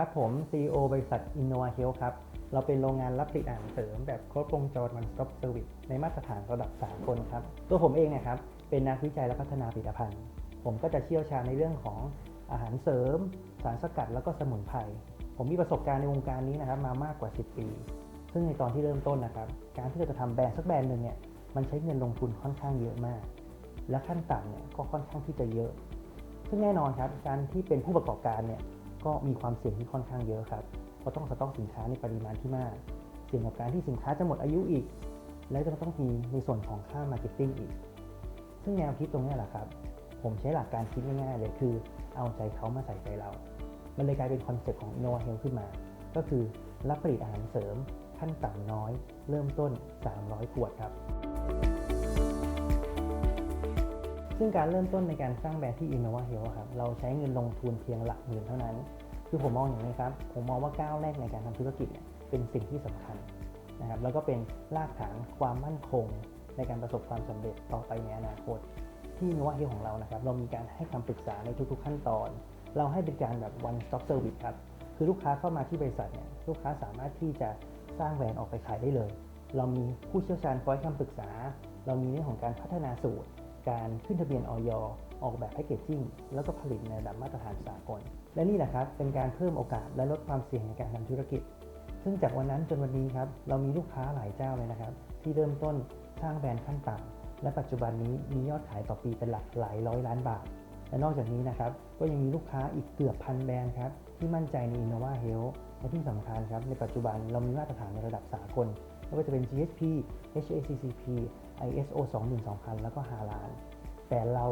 ครับผม CEO บริษัท Innova Health ครับ เราเป็นโรงงานรับผลิตอาหารเสริมแบบครบวงจร One Stop Service ในมาตรฐานระดับสากลครับ ตัวผมเองเนะครับ เป็นนักวิจัยและพัฒนาผลิตภัณฑ์ ผมก็จะเชี่ยวชาญในเรื่องของอาหารเสริม สารสกัดแล้วก็สมุนไพร ผมมีประสบการณ์ในวงการนี้นะครับมามากกว่า 10 ปี ซึ่งในตอนที่เริ่มต้นนะครับ การที่เราจะทำแบรนด์สักแบรนด์หนึ่งเนี่ย มันใช้เงินลงทุนค่อนข้างเยอะมาก และขั้นต่ำเนี่ยก็ค่อนข้างที่จะเยอะ ซึ่งแน่นอนครับ การที่เป็นผู้ประกอบการเนี่ย ก็มีความเสี่ยงที่ค่อนข้างเยอะครับเพราะต้องสต็อกสินค้าในปริมาณที่มาก เสี่ยงกับการที่สินค้าจะหมดอายุอีก และจะต้องมีในส่วนของค่ามาร์เก็ตติ้งอีก ซึ่งแนวคิดตรงนี้แหละครับ ผมใช้หลักการคิดง่ายๆเลยคือ เอาใจเขามาใส่ใจเรา มันเลยกลายเป็นคอนเซ็ปต์ของ Innova Health ขึ้นมา ก็คือรับผลิตอาหารเสริมขั้นต่ำน้อย เริ่มต้น 300 ขวดครับ ซึ่งการเริ่มต้นในการสร้างแบรนด์ที่ Innova Health ครับเราใช้เงินลงทุนเพียงหลักหมื่นเท่านั้น คือผมมองอย่างนี้ครับ ผมมองว่าก้าวแรกในการทำธุรกิจเนี่ยเป็นสิ่งที่สำคัญนะครับแล้วก็เป็นรากฐานความมั่นคง ในการประสบความสำเร็จต่อไปในอนาคต ที่ Innova Health ของเรานะครับ เรามีการให้คำปรึกษาในทุกๆ ขั้นตอน เราให้เป็นการแบบ one stop service ครับคือลูกค้าเข้ามาที่บริษัทเนี่ยลูกค้าสามารถที่จะสร้างแบรนด์ออกไปขายได้เลย เรามีผู้เชี่ยวชาญคอยคำปรึกษา เรามีเรื่องของการพัฒนาสูตร การขึ้นทะเบียนออยออกแบบแพคเกจจิ้งแล้วก็ผลิตในระดับมาตรฐานสากล และนี่แหละครับเป็นการเพิ่มโอกาสและลดความเสี่ยงในการทำธุรกิจ ซึ่งจากวันนั้นจนวันนี้ครับเรามีลูกค้าหลายเจ้าเลยนะครับ ที่เริ่มต้นสร้างแบรนด์ขั้นต่ำและปัจจุบันนี้มียอดขายต่อปีเป็นหลักหลายร้อยล้านบาท และนอกจากนี้นะครับก็ยังมีลูกค้าอีกเกือบพันแบรนด์ครับที่มั่นใจใน Innova Health และที่สำคัญครับในปัจจุบันเรามีมาตรฐานในระดับสากล ไม่ว่าจะเป็น GSP HACCP ISO 212,000 แล้วก็ฮาลาลแต่เรา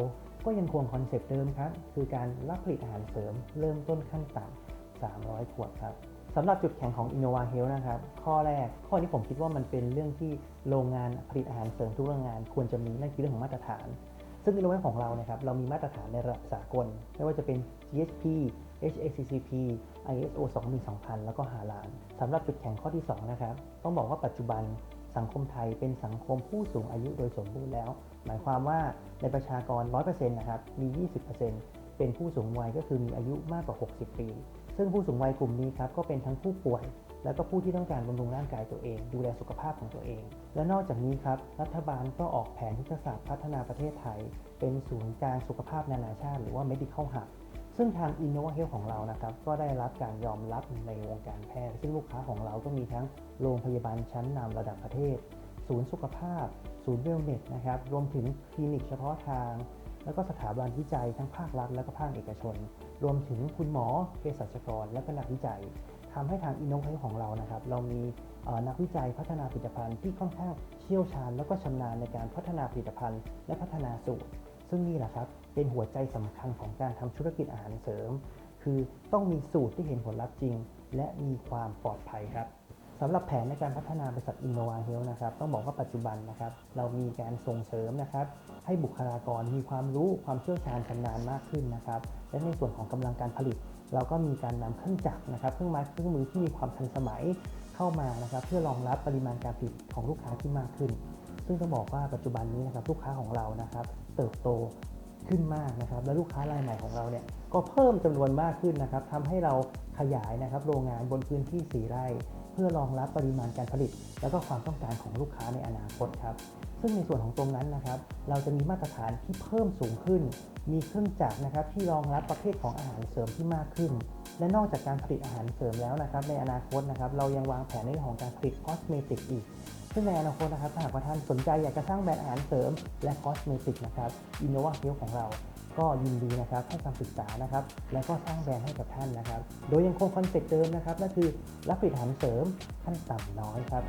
ก็ยังคงคอนเซปต์เดิมครับ คือการรับผลิตอาหารเสริมเริ่มต้นขั้นต่ำ300 ขวดครับสำหรับจุดแข็งของ Innova Health นะครับ ข้อแรก ข้อนี้ผมคิดว่ามันเป็นเรื่องที่โรงงานผลิตอาหารเสริมทุกโรงงานควรจะมีนั่นคือเรื่องของมาตรฐาน ซึ่งในโรงงานของเรานะครับเรามีมาตรฐานในระดับสากล ไม่ว่าจะเป็น GSP HACCP ISO 22000 แล้วก็ฮาลาลสำหรับจุดแข็งข้อที่ 2 นะครับ ต้องบอกว่าปัจจุบันสังคมไทยเป็นสังคมผู้สูงอายุโดยสมบูรณ์แล้ว หมายความว่าในประชากร 100%นะครับมี 20% เป็นผู้สูงวัยก็คือมีอายุมากกว่า 60 ปี ซึ่งผู้สูงวัยกลุ่มนี้ครับก็เป็นทั้งผู้ป่วย แล้วก็ผู้ที่ต้องการบำรุงร่างกายตัวเอง ดูแลสุขภาพของตัวเอง และนอกจากนี้ครับรัฐบาลก็ออกแผนยุทธศาสตร์พัฒนาประเทศไทย เป็นศูนย์กลางสุขภาพนานาชาติ หรือว่า medical hub ซึ่งทาง Innova Health ของเรานะครับก็ได้รับการยอมรับในวงการแพทย์ ซึ่งลูกค้าของเราก็มีทั้งโรงพยาบาลชั้นนำระดับประเทศ ศูนย์สุขภาพ ศูนย์เวลเนสนะครับรวมถึงคลินิกเฉพาะทาง แล้วก็สถาบันวิจัยทั้งภาครัฐและก็ภาคเอกชน รวมถึงคุณหมอเภสัชกร และก็นักวิจัยทำให้ทาง Innova Health ของเรานะครับ เรามีนักวิจัยพัฒนาผลิตภัณฑ์ที่ค่อนข้างเชี่ยวชาญ แล้วก็ชำนาญในการพัฒนาผลิตภัณฑ์ และพัฒนาสูตร ซึ่งนี่แหละครับเป็นหัวใจสำคัญของการทำธุรกิจอาหารเสริม คือต้องมีสูตรที่เห็นผลลัพธ์จริง และมีความปลอดภัยครับ สำหรับแผนในการพัฒนาบริษัท Innova Health นะครับต้องบอกว่าปัจจุบันนะครับเรามีการส่งเสริมนะครับให้บุคลากรมีความรู้ความเชี่ยวชาญชำนาญมากขึ้นนะครับและในส่วนของกำลังการผลิต เราก็มีการนำเครื่องจักรนะครับเครื่องไม้เครื่องมือที่มีความทันสมัยเข้ามานะครับเพื่อรองรับปริมาณการผลิตของลูกค้าที่มากขึ้น ซึ่งต้องบอกว่าปัจจุบันนี้นะครับลูกค้าของเรานะครับเติบโตขึ้นมากนะครับและลูกค้ารายใหม่ของเราเนี่ยก็เพิ่มจำนวนมากขึ้นนะครับทำให้เราขยายนะครับโรงงานบนพื้นที่ 4 ไร่ พื่อรองรับปริมาณการผลิต แล้วก็ความต้องการของลูกค้าในอนาคตครับ ซึ่งในส่วนของตรงนั้นนะครับ เราจะมีมาตรฐานที่เพิ่มสูงขึ้น มีเครื่องจักรนะครับที่รองรับประเภทของอาหารเสริมที่มากขึ้น และนอกจากการผลิตอาหารเสริมแล้วนะครับ ในอนาคตนะครับเรายังวางแผนในเรื่องของการผลิตคอสเมติกอีกซึ่งในอนาคตนะครับถ้าหากว่าท่านสนใจอยากจะสร้างแบรนด์อาหารเสริมและคอสเมติกนะครับ Innova Health ของเรา ก็ยินดีนะครับให้คำปรึกษานะครับ และก็สร้างแบรนด์ให้กับท่านนะครับ โดยยังคงคอนเซ็ปต์เดิมนะครับนั่นคือรับผลิตอาหารเสริมขั้นต่ำน้อยครับ